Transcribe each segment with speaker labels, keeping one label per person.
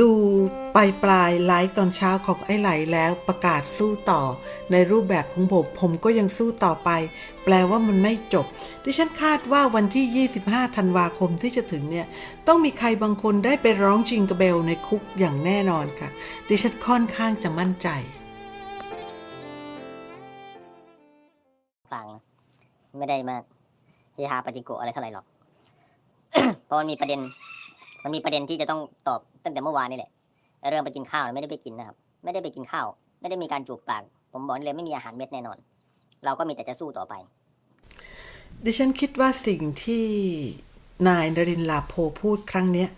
Speaker 1: ดูปลายปลายไลฟ์ตอนเช้าของไอ้ไหลแล้วประกาศสู้ต่อ ในรูปแบบของผมผมก็ยังสู้ต่อไป แปลว่ามันไม่จบ ดิฉันคาดว่าวันที่ 25 ธันวาคมที่จะถึงเนี่ย ต้องมีใครบางคนได้ไปร้องจิงกระเบลในคุกอย่างแน่นอนค่ะ ดิฉันค่อนข้างจะมั่นใจ
Speaker 2: กลางไม่ได้มาเฮฮาปาจิโกะอะไรเท่าไหร่หรอกเพราะมันมีประเด็น มันมีประเด็นที่จะต้องตอบตั้งแต่เมื่อวานนี่แหละ เรื่องไปกินข้าวไม่ได้ไปกินนะครับ ไม่ได้ไปกินข้าว ไม่ได้มีการจูบปาก ผมบอกเลยไม่มีอาหารเม็ดแน่นอน เราก็มีแต่จะสู้ต่อไป
Speaker 1: ดิฉันคิดว่าสิ่งที่นายนรินทร์ลาโพพูดครั้งเนี้ย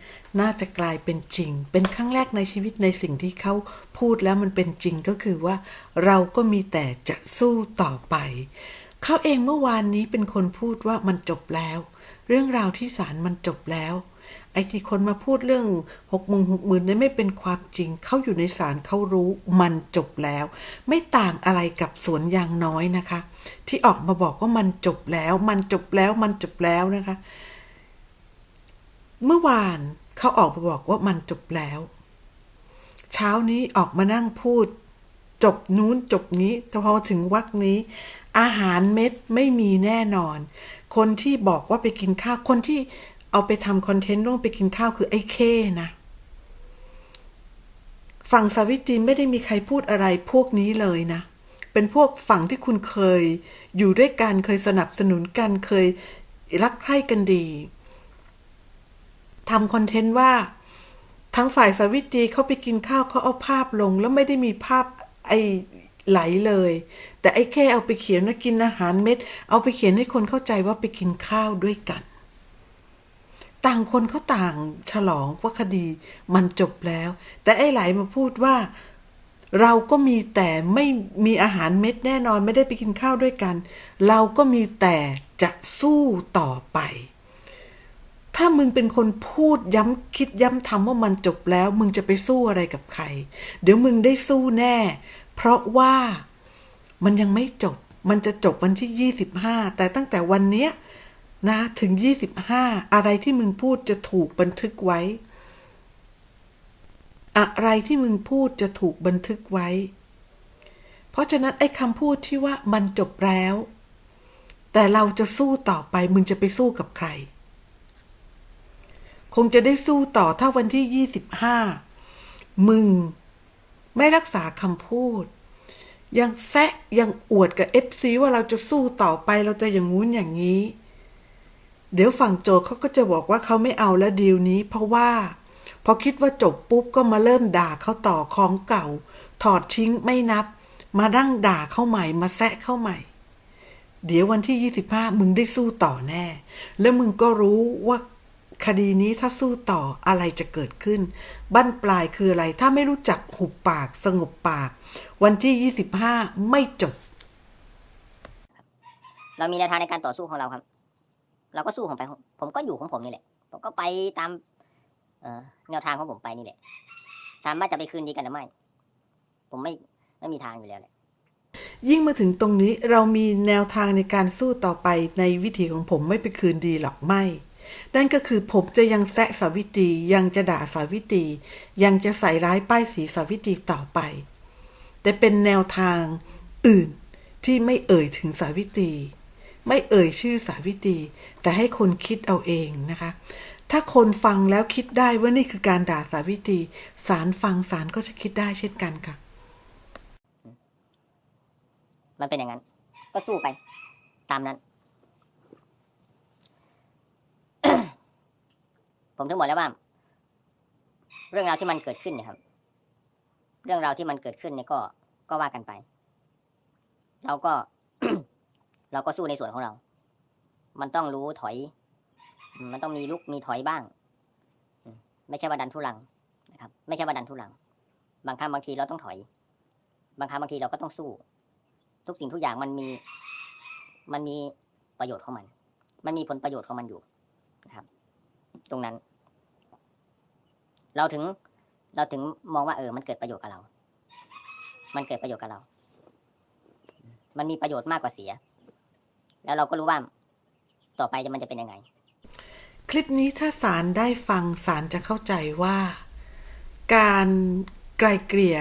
Speaker 1: น่าจะกลายเป็นจริง เป็นครั้งแรกในชีวิตในสิ่งที่เขาพูดแล้วมันเป็นจริงก็คือว่า เราก็มีแต่จะสู้ต่อไป เขาเองเมื่อวานนี้เป็นคนพูดว่ามันจบแล้ว เรื่องราวที่ศาลมันจบแล้ว ไอ้ที่คนมาพูดเรื่องหกหมื่นหกหมื่นเนี่ยไม่เป็นความจริง เขาอยู่ในศาลเขารู้มันจบแล้ว ไม่ต่างอะไรกับสวนยางน้อยนะคะ ที่ออกมาบอกว่ามันจบแล้ว มันจบแล้วมันจบแล้วนะคะ เมื่อวานเขาออกมาบอกว่ามันจบแล้ว เช้านี้ออกมานั่งพูด จบนู้นจบนี้แต่พอถึงวักนี้ อาหารเม็ดไม่มีแน่นอน คนที่บอกว่าไปกินข้าวคนที่ เอาไปทำคอนเทนต์ร่วมไปกินข้าวคือไอ้เคนะฝั่งสาวิตรีไม่ได้มีใครพูดอะไรพวกนี้เลยนะ เป็นพวกฝั่งที่คุณเคย อยู่ด้วยกันเคยสนับสนุนกันเคยรักใคร่กันดีทำคอนเทนต์ว่า ทั้งฝ่ายสาวิตรีเขาไปกินข้าวเขาเอาภาพลง แล้วไม่ได้มีภาพไอ้ไหลเลย แต่ไอ้แค่เอาไปเขียนว่ากินอาหารเม็ด เอาไปเขียนให้คนเข้าใจว่าไปกินข้าวด้วยกัน ต่างคนเขาต่างฉลองว่าคดีมันจบแล้ว แต่ไอ้ไหลมาพูดว่า เราก็มีแต่ไม่มีอาหารเม็ดแน่นอนไม่ได้ไปกินข้าวด้วยกัน เราก็มีแต่จะสู้ต่อไป ถ้ามึงเป็นคนพูดย้ำคิดย้ำทำว่ามันจบแล้ว มึงจะไปสู้อะไรกับใคร เดี๋ยวมึงได้สู้แน่ เพราะว่ามันยังไม่จบ มันจะจบวันที่ 25 แต่ตั้งแต่วันเนี้ย นะถึง 25 อะไรที่มึงพูดจะถูกบันทึกไว้ อะไรที่มึงพูดจะถูกบันทึกไว้ เพราะฉะนั้นไอ้คำพูดที่ว่ามันจบแล้ว แต่เราจะสู้ต่อไปมึงจะไปสู้กับใคร คงจะได้สู้ต่อถ้าวันที่ 25 มึงไม่รักษาคำพูด ยังแซะยังอวดกับเอฟซีว่าเราจะสู้ต่อไปเราจะอย่างงู้นอย่างนี้ เดี๋ยวฝั่งโจทย์เขาก็จะบอกว่าเขาไม่เอาแล้วดีลนี้ เพราะว่า พอคิดว่าจบปุ๊บก็มาเริ่มด่าเขาต่อของเก่า ถอดทิ้งไม่นับ มาดั้งด่าเข้าใหม่มาแซะเข้าใหม่ เดี๋ยววันที่ 25 มึงได้สู้ต่อแน่ แล้วมึงก็รู้ว่าคดีนี้ถ้าสู้ต่ออะไรจะเกิดขึ้น บั้นปลายคืออะไร ถ้าไม่รู้จักหุบปากสงบปาก วันที่ 25 ไม่จบ
Speaker 2: เรามีแนวทางในการต่อสู้ของเราครับ เราก็สู้ของไป ผมก็อยู่ของผมนี่แหละ ผมก็ไปตามเอแนวทางของผมไปนี่แหละถามว่าจะไปคืนดีกันหรือไม่ ผมไม่ไม่มีทางอยู่แล้วแหละ
Speaker 1: ยิ่งมาถึงตรงนี้เรามีแนวทางในการสู้ต่อไปในวิถีของผมไม่ไปคืนดีหรอกไม่ นั่นก็คือผมจะยังแซะสาวิตรียังจะด่าสาวิตรียังจะใส่ร้ายป้ายสีสาวิตรีต่อไป แต่เป็นแนวทางอื่นที่ไม่เอ่ยถึงสาวิตรี ไม่เอ่ยชื่อสาวิตรีแต่ให้คนคิดเอาเองนะคะ ถ้าคนฟังแล้วคิดได้ว่านี่คือการด่าสาวิตรีสารฟังสารก็จะคิดได้เช่นกันค่ะ
Speaker 2: มันเป็นอย่างนั้น ก็สู้ไป ตามนั้น ผมถึงบอกแล้วว่า เรื่องราวที่มันเกิดขึ้นเนี่ยครับ เรื่องราวที่มันเกิดขึ้นเนี่ยก็ก็ว่ากันไป เราก็ เราก็สู้ในส่วนของเรา มันต้องรู้ถอย มันต้องมีลุกมีถอยบ้าง ไม่ใช่ว่าดันทุลังนะครับ ไม่ใช่ว่าดันทุลัง บางครั้งบางทีเราต้องถอย บางครั้งบางทีเราก็ต้องสู้ ทุกสิ่งทุกอย่างมันมี มันมีประโยชน์ของมัน มันมีผลประโยชน์ของมันอยู่นะครับ ตรงนั้น เราถึง เราถึงมองว่าเออ มันเกิดประโยชน์กับเรา มันเกิดประโยชน์กับเรา มันมีประโยชน์มากกว่าเสีย แล้วเราก็รู้ว่าต่อไปมันจะเป็นยังไง
Speaker 1: คลิปนี้ถ้าศาลได้ฟังศาลจะเข้าใจว่า การไกลเกลี่ย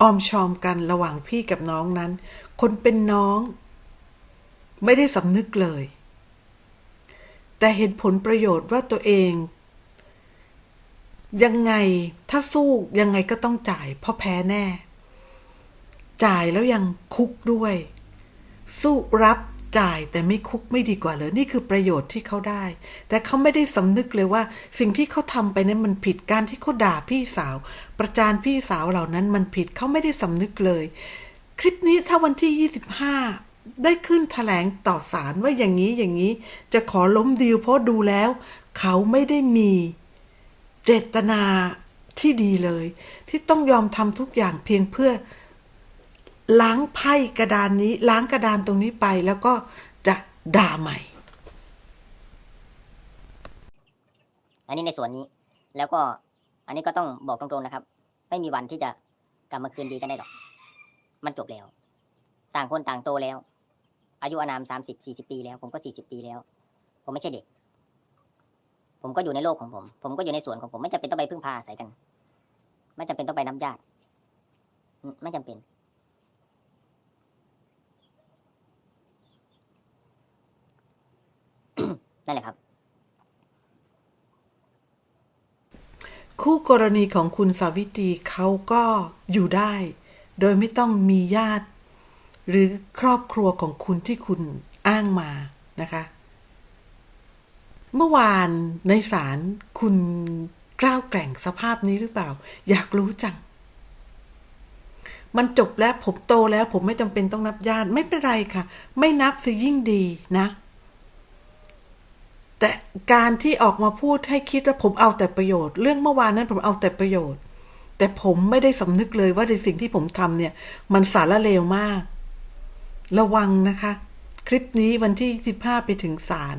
Speaker 1: ออมชอมกันระหว่างพี่กับน้องนั้น คนเป็นน้อง ไม่ได้สำนึกเลย แต่เห็นผลประโยชน์ว่าตัวเอง ยังไงถ้าสู้ยังไงก็ต้องจ่าย เพราะแพ้แน่ จ่ายแล้วยังคุกด้วย สู้รับ จ่ายแต่ไม่คุกไม่ดีกว่าเลยนี่คือประโยชน์ที่เขาได้ แต่เขาไม่ได้สำนึกเลยว่า สิ่งที่เขาทำไปนั้นมันผิดการที่เขาด่าพี่สาว ประจานพี่สาวเหล่านั้นมันผิดเขาไม่ได้สำนึกเลย คลิปนี้ถ้าวันที่ 25 ได้ขึ้นแถลงต่อศาลว่าอย่างนี้อย่างนี้ จะขอล้มดีลเพราะดูแล้ว เขาไม่ได้มีเจตนาที่ดีเลย ที่ต้องยอมทำทุกอย่างเพียงเพื่อ ล้างไพ่กระดานนี้ ล้างกระดานตรงนี้ไปแล้วก็จะด่าใหม่
Speaker 2: อันนี้ในส่วนนี้ แล้วก็อันนี้ก็ต้องบอกตรงๆนะครับ ไม่มีวันที่จะกลับมาคืนดีกันได้หรอก มันจบแล้ว ต่างคนต่างโตแล้ว อายุอานามสามสิบสี่สิบปีแล้ว ผมก็สี่สิบปีแล้ว ผมไม่ใช่เด็ก ผมก็อยู่ในโลกของผม ผมก็อยู่ในส่วนของผม ไม่จำเป็นต้องไปพึ่งพาอาศัยกัน ไม่จำเป็นต้องไปน้ำญาติ ไม่จำเป็น นั่นแหละครับ
Speaker 1: คู่กรณีของคุณสาวิตรีเขาก็อยู่ได้ โดยไม่ต้องมีญาติ หรือครอบครัวของคุณที่คุณอ้างมานะคะ เมื่อวานในศาลคุณกล้าวแกร่งสภาพนี้หรือเปล่า อยากรู้จัง มันจบแล้วผมโตแล้วผมไม่จำเป็นต้องนับญาติไม่เป็นไรค่ะ ไม่นับสิยิ่งดีนะ แต่การที่ออกมาพูดให้คิดว่าผมเอาแต่ประโยชน์ เรื่องเมื่อวานนั้นผมเอาแต่ประโยชน์ แต่ผมไม่ได้สำนึกเลยว่าในสิ่งที่ผมทำเนี่ย มันสารเลวมาก ระวังนะคะ คลิปนี้วันที่ 15 ไปถึงศาล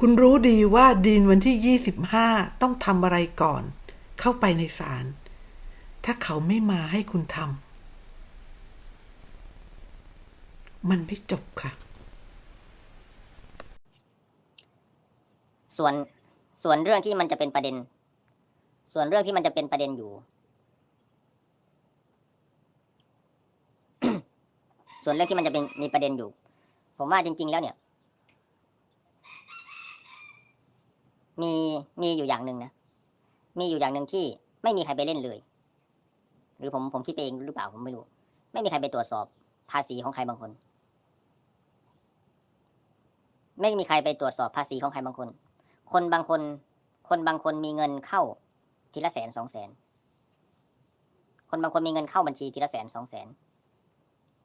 Speaker 1: คุณรู้ดีว่าดีนวันที่ 25 ต้องทำอะไรก่อน เข้าไปในศาลถ้าเขาไม่มาให้คุณทำมันไม่จบค่ะ
Speaker 2: ส่วนส่วนเรื่องที่มันจะเป็นประเด็น ส่วนเรื่องที่มันจะเป็นประเด็นอยู่ ส่วนเรื่องที่มันจะเป็นมีประเด็นอยู่ ผมว่าจริง ๆ แล้วเนี่ย มีมีอยู่อย่างหนึ่งนะมีอยู่อย่างหนึ่งที่ไม่มีใครไปเล่นเลย หรือผมผมคิดไปเองหรือเปล่าผมไม่รู้ ไม่มีใครไปตรวจสอบภาษีของใครบางคน ไม่มีใครไปตรวจสอบภาษีของใครบางคน คนบางคน คนบางคนมีเงินเข้า ทีละแสนสองแสน คนบางคนมีเงินเข้าบัญชีทีละแสนสองแสน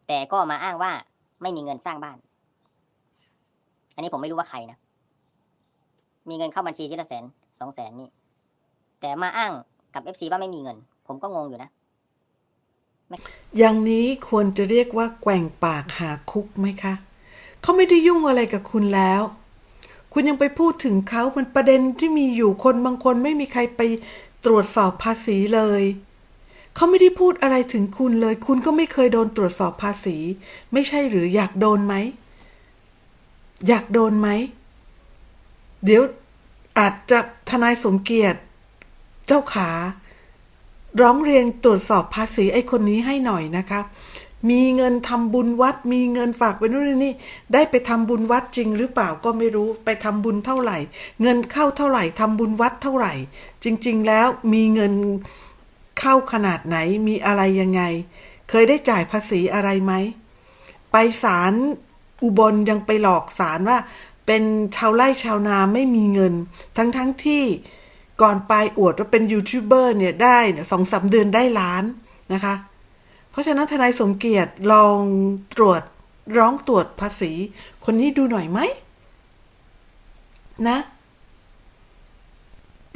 Speaker 2: แต่ก็มาอ้างว่าไม่มีเงินสร้างบ้าน อันนี้ผมไม่รู้ว่าใครนะ มีเงินเข้าบัญชีทีละแสนสองแสนนี่ แต่มาอ้างกับเอฟซีว่าไม่มีเงิน ผมก็งงอยู่นะ
Speaker 1: อย่างนี้ควรจะเรียกว่าแกว่งปากหาคุกไหมคะ เขาไม่ได้ยุ่งอะไรกับคุณแล้ว คุณยังไปพูดถึงเขามันประเด็นที่มีอยู่คนบางคนไม่มีใครไปตรวจสอบภาษีเลยเขาไม่ได้พูดอะไรถึงคุณเลย คุณก็ไม่เคยโดนตรวจสอบภาษี ไม่ใช่หรืออยากโดนไหม อยากโดนไหม เดี๋ยวอาจจะทนายสมเกียรติ เจ้าขา ร้องเรียนตรวจสอบภาษีไอ้คนนี้ให้หน่อยนะคะ มีเงินทำบุญวัด มีเงินฝากไปนู่นนี่ ได้ไปทำบุญวัดจริงหรือเปล่าก็ไม่รู้ไปทำบุญเท่าไหร่ เงินเข้าเท่าไหร่ทำบุญวัดเท่าไหร่ จริง ๆ แล้วมีเงินเข้าขนาดไหนมีอะไรยังไง เคยได้จ่ายภาษีอะไรไหมไปศาลอุบลยังไปหลอกศาลว่า เป็นชาวไร่ชาวนาไม่มีเงิน ทั้งๆทที่ก่อนไปอวดว่าเป็นยูทูบเบอร์เนี่ยได้สองสามเดือนได้ล้านนะคะ เพราะฉะนั้นทนายสมเกียรติลองตรวจร้องตรวจภาษี คนนี้ดูหน่อยไหมนะ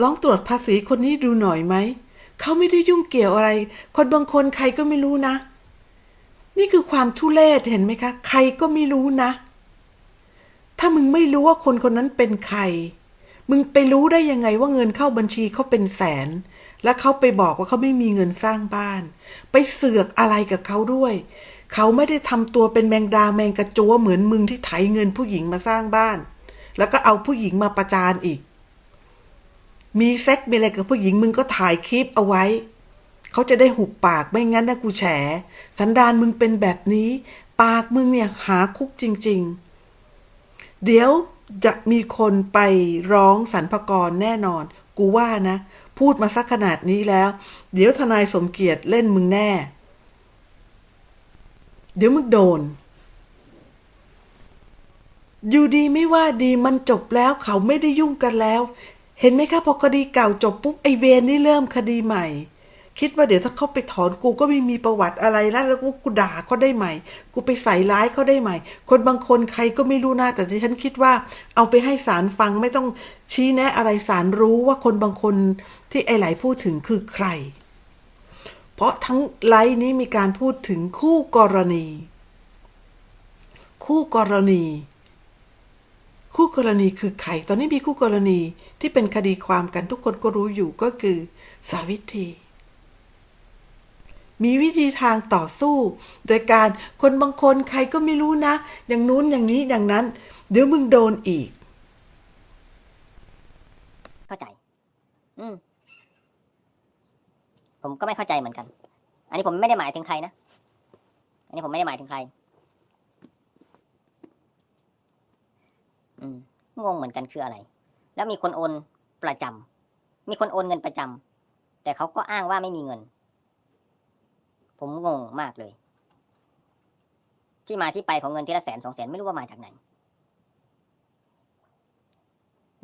Speaker 1: ลองตรวจภาษีคนนี้ดูหน่อยไหม เขาไม่ได้ยุ่งเกี่ยวอะไร คนบางคนใครก็ไม่รู้นะ นี่คือความทุเลศเห็นไหมคะ ใครก็ไม่รู้นะ ถ้ามึงไม่รู้ว่าคนคนนั้นเป็นใคร มึงไปรู้ได้ยังไงว่าเงินเข้าบัญชีเขาเป็นแสน แล้วเขาไปบอกว่าเขาไม่มีเงินสร้างบ้าน ไปเสือกอะไรกับเขาด้วย เขาไม่ได้ทำตัวเป็นแมงดาแมงกระจัวเหมือนมึงที่ไถเงินผู้หญิงมาสร้างบ้าน แล้วก็เอาผู้หญิงมาประจานอีก มีเซ็กมีอะไรกับผู้หญิงมึงก็ถ่ายคลิปเอาไว้ เขาจะได้หุบปากไม่งั้นนะกูแฉ สันดานมึงเป็นแบบนี้ ปากมึงเนี่ยหาคุกจริง ๆ เดี๋ยวจะมีคนไปร้องสรรพกรแน่นอน กูว่านะ พูดมาสักขนาดนี้แล้ว เดี๋ยวทนายสมเกียรติเล่นมึงแน่ เดี๋ยวมึงโดน อยู่ดีไม่ว่าดีมันจบแล้วเขาไม่ได้ยุ่งกันแล้ว เห็นไหมคะพอคดีเก่าจบปุ๊บไอเวนนี่เริ่มคดีใหม่ คิดว่าเดี๋ยวถ้าเขาไปถอนกูก็ไม่มีประวัติอะไรแล้วแล้วกูด่าเขาได้ใหม่ กูไปใส่ร้ายเขาได้ใหม่ คนบางคนใครก็ไม่รู้นะแต่ที่ฉันคิดว่า เอาไปให้ศาลฟังไม่ต้องชี้แนะอะไรศาลรู้ว่าคนบางคนที่ไอไหลายพูดถึงคือใคร เพราะทั้งไลฟ์นี้มีการพูดถึงคู่กรณี คู่กรณีคู่กรณีคือใคร ตอนนี้มีคู่กรณีที่เป็นคดีความกันทุกคนก็รู้อยู่ก็คือ สาวิตรี มีวิธีทางต่อสู้ โดยการคนบางคนใครก็ไม่รู้นะ อย่างนู้นอย่างนี้อย่างนั้น เดี๋ยวมึงโดนอีก
Speaker 2: เข้าใจ อืม ผมก็ไม่เข้าใจเหมือนกัน อันนี้ผมไม่ได้หมายถึงใครนะ อันนี้ผมไม่ได้หมายถึงใคร อืม งงเหมือนกันคืออะไร แล้วมีคนโอนประจำมีคนโอนเงินประจำแต่เขาก็อ้างว่าไม่มีเงิน ผมงงมากเลย ที่มาที่ไปของเงินทีละแสนสองแสนไม่รู้ว่ามาจากไหน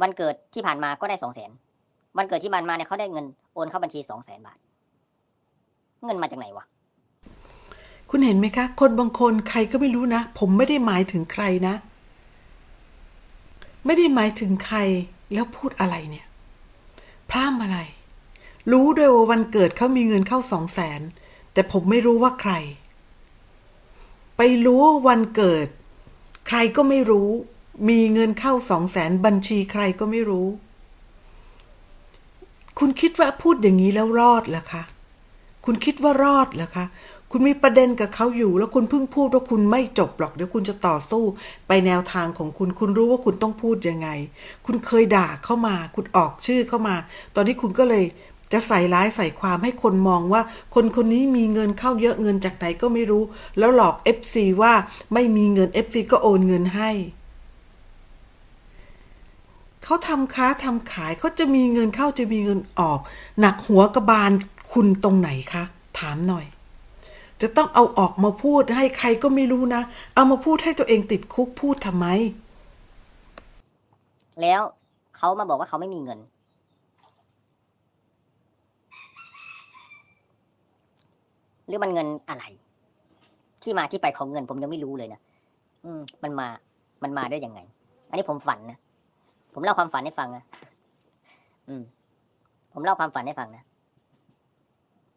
Speaker 2: วันเกิดที่ผ่านมาก็ได้สองแสนวันเกิดที่ผ่านมาเนี่ยเขาได้เงินโอนเข้าบัญชีสองแสนบาท เงินมาจากไหนวะ
Speaker 1: คุณเห็นไหมคะ คนบางคนใครก็ไม่รู้นะ ผมไม่ได้หมายถึงใครนะ ไม่ได้หมายถึงใครแล้วพูดอะไรเนี่ย พร่ำอะไร รู้ด้วยว่าวันเกิดเขามีเงินเข้าสองแสน แต่ผมไม่รู้ว่าใคร ไปรู้วันเกิด ใครก็ไม่รู้ มีเงินเข้าสองแสนบัญชีใครก็ไม่รู้ คุณคิดว่าพูดอย่างนี้แล้วรอดเหรอคะ คุณคิดว่ารอดเหรอคะ คุณมีประเด็นกับเขาอยู่ แล้วคุณเพิ่งพูดว่าคุณไม่จบหรอกเดี๋ยวคุณจะต่อสู้ ไปแนวทางของคุณ คุณรู้ว่าคุณต้องพูดยังไง คุณเคยด่าเข้ามา คุณออกชื่อเข้ามา ตอนนี้คุณก็เลย จะใส่ร้ายใส่ความให้คนมองว่า คนคนนี้มีเงินเข้าเยอะเงินจากไหนก็ไม่รู้ แล้วหลอก FC ว่าไม่มีเงิน FC ก็โอนเงินให้เขาทำค้าทำขายเขาจะมีเงินเข้าจะมีเงินออก หนักหัวกระบาลคุณตรงไหนคะ ถามหน่อย จะต้องเอาออกมาพูดให้ใครก็ไม่รู้นะ เอามาพูดให้ตัวเองติดคุกพูดทำไม
Speaker 2: แล้วเขามาบอกว่าเขาไม่มีเงิน หรือมันเงินอะไร ที่มาที่ไปของเงินผมยังไม่รู้เลยนะอืม มันมา มันมาได้ยังไง อันนี้ผมฝันนะผมเล่าความฝันให้ฟังนะอืม ผมเล่าความฝันให้ฟังนะ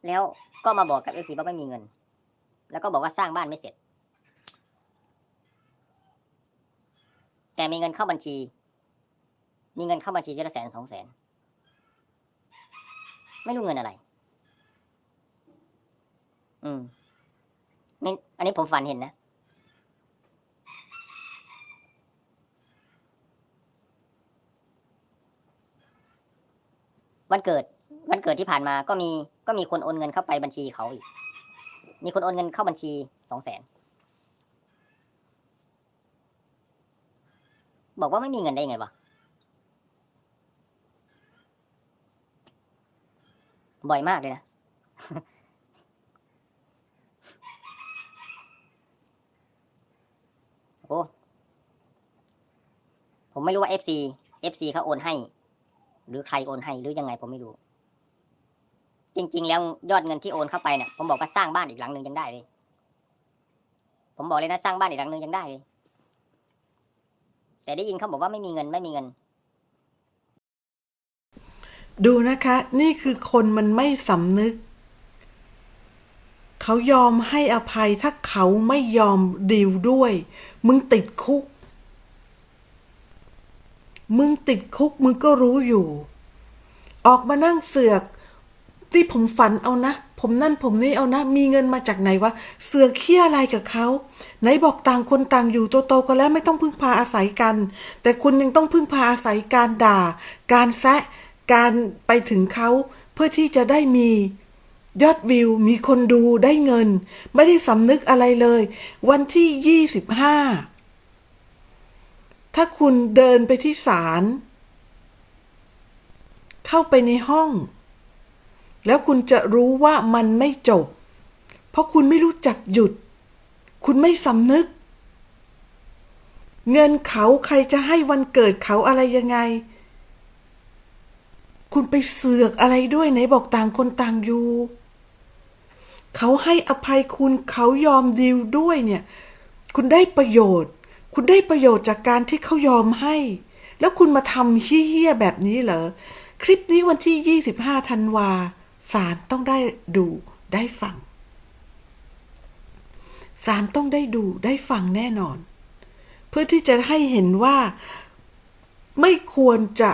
Speaker 2: แล้วก็มาบอกกับเอฟซีว่าไม่มีเงิน แล้วก็บอกว่าสร้างบ้านไม่เสร็จ แต่มีเงินเข้าบัญชี มีเงินเข้าบัญชีทีละแสนสองแสน ไม่รู้เงินอะไร อืมนี่อันนี้ผมฝันเห็นนะวันเกิด วันเกิดที่ผ่านมาก็มีก็มีคนโอนเงินเข้าไปบัญชีเขาอีก มีคนโอนเงินเข้าบัญชีสองแสนบอกว่าไม่มีเงินได้ยังไงวะบ่อยมากเลยนะ โอ้ผมไม่รู้ว่า FC FC เขาโอนให้ หรือใครโอนให้หรือยังไงผมไม่รู้ จริง ๆ แล้วยอดเงินที่โอนเข้าไปเนี่ยผมบอกว่าสร้างบ้านอีกหลังหนึ่งยังได้เลย ผมบอกเลยนะสร้างบ้านอีกหลังหนึ่งยังได้เลย แต่ได้ยินเขาบอกว่าไม่มีเงินไม่มีเงิน
Speaker 1: ดูนะคะ นี่คือคนมันไม่สำนึก เขายอมให้อภัยถ้าเขาไม่ยอมดีลด้วย มึงติดคุก มึงติดคุกมึงก็รู้อยู่ ออกมานั่งเสือกที่ผมฝันเอานะ ผมนั่นผมนี่เอานะ มีเงินมาจากไหนวะ เสือกเคี้ยอะไรกับเขาไหนบอกต่างคนต่างอยู่โตๆกันแล้วไม่ต้องพึ่งพาอาศัยกัน แต่คุณยังต้องพึ่งพาอาศัยการด่า การแซะ การไปถึงเขาเพื่อที่จะได้มี ยอดวิวมีคนดูได้เงิน ไม่ได้สำนึกอะไรเลย วันที่ยี่สิบห้าถ้าคุณเดินไปที่ศาลเข้าไปในห้อง แล้วคุณจะรู้ว่ามันไม่จบ เพราะคุณไม่รู้จักหยุด คุณไม่สำนึก เงินเขาใครจะให้วันเกิดเขาอะไรยังไง คุณไปเสือกอะไรด้วยไหนบอกต่างคนต่างอยู่ เขาให้อภัยคุณเขายอมดีลด้วยเนี่ย คุณได้ประโยชน์ คุณได้ประโยชน์จากการที่เขายอมให้ แล้วคุณมาทำเฮี้ยๆแบบนี้เหรอ คลิปนี้วันที่ 25ธันวาศาลต้องได้ดูได้ฟังศาลต้องได้ดูได้ฟังแน่นอน เพื่อที่จะให้เห็นว่าไม่ควรจะ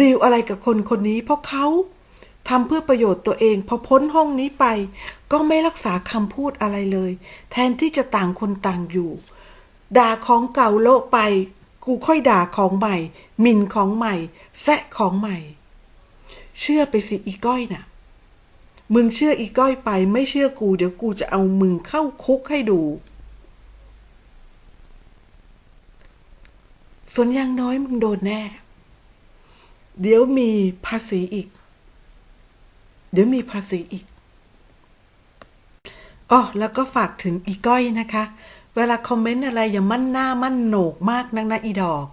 Speaker 1: ดีลอะไรกับคนคนนี้ เพราะเขาทำเพื่อประโยชน์ตัวเอง พอพ้นห้องนี้ไป ก็ไม่รักษาคำพูดอะไรเลย แทนที่จะต่างคนต่างอยู่ ด่าของเก่าโละไป กูค่อยด่าของใหม่หมิ่นของใหม่แซะของใหม่ เชื่อไปสิอีก้อยน่ะ มึงเชื่ออีก้อยไป ไม่เชื่อกูเดี๋ยวกูจะเอามึงเข้าคุกให้ดูส่วนอยังน้อยมึงโดนแน่ เดี๋ยวมีภาษีอีก เดี๋ยวมีภาษีอีกอ๋อแล้วก็ฝากถึงอีก้อยนะคะ เวลาคอมเมนต์อะไรอย่ามั่นหน้ามั่นโหนกมากนักนะอีดอก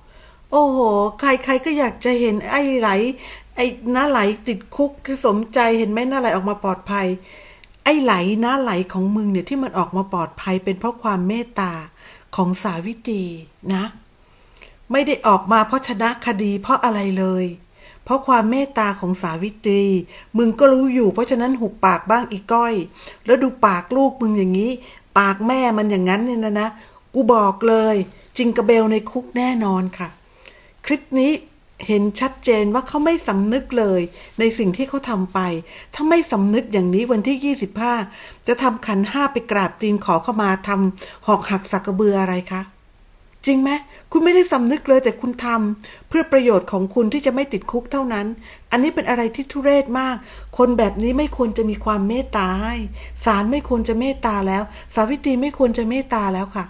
Speaker 1: โอ้โห ใครๆก็อยากจะเห็นไอ้ไหล ไอ้หน้าไหลติดคุกสมใจเห็นไหมหน้าไหลออกมาปลอดภัย ไอ้ไหลหน้าไหลของมึงเนี่ยที่มันออกมาปลอดภัย เป็นเพราะความเมตตาของสาวิตรีนะ ไม่ได้ออกมาเพราะชนะคดีเพราะอะไรเลย เพราะความเมตตาของสาวิตรี มึงก็รู้อยู่เพราะฉะนั้นหุบปากบ้างอีก้อย แล้วดูปากลูกมึงอย่างนี้ ปากแม่มันอย่างนั้นเนี่ยนะนะ กูบอกเลย จิงกระเบลในคุกแน่นอนค่ะ คลิปนี้เห็นชัดเจนว่าเขาไม่สำนึกเลย ในสิ่งที่เขาทำไป ถ้าไม่สำนึกอย่างนี้วันที่ 25 จะทำขันห้าไปกราบตีนขอเข้ามาทำหอกหักสักกระเบืออะไรคะ จริงไหมคุณไม่ได้สำนึกเลยแต่คุณทำเพื่อประโยชน์ของคุณที่จะไม่ติดคุกเท่านั้น อันนี้เป็นอะไรที่ทุเรศมาก คนแบบนี้ไม่ควรจะมีความเมตตาให้ศาลไม่ควรจะเมตตาแล้ว สาวิตรีไม่ควรจะเมตตาแล้วค่ะ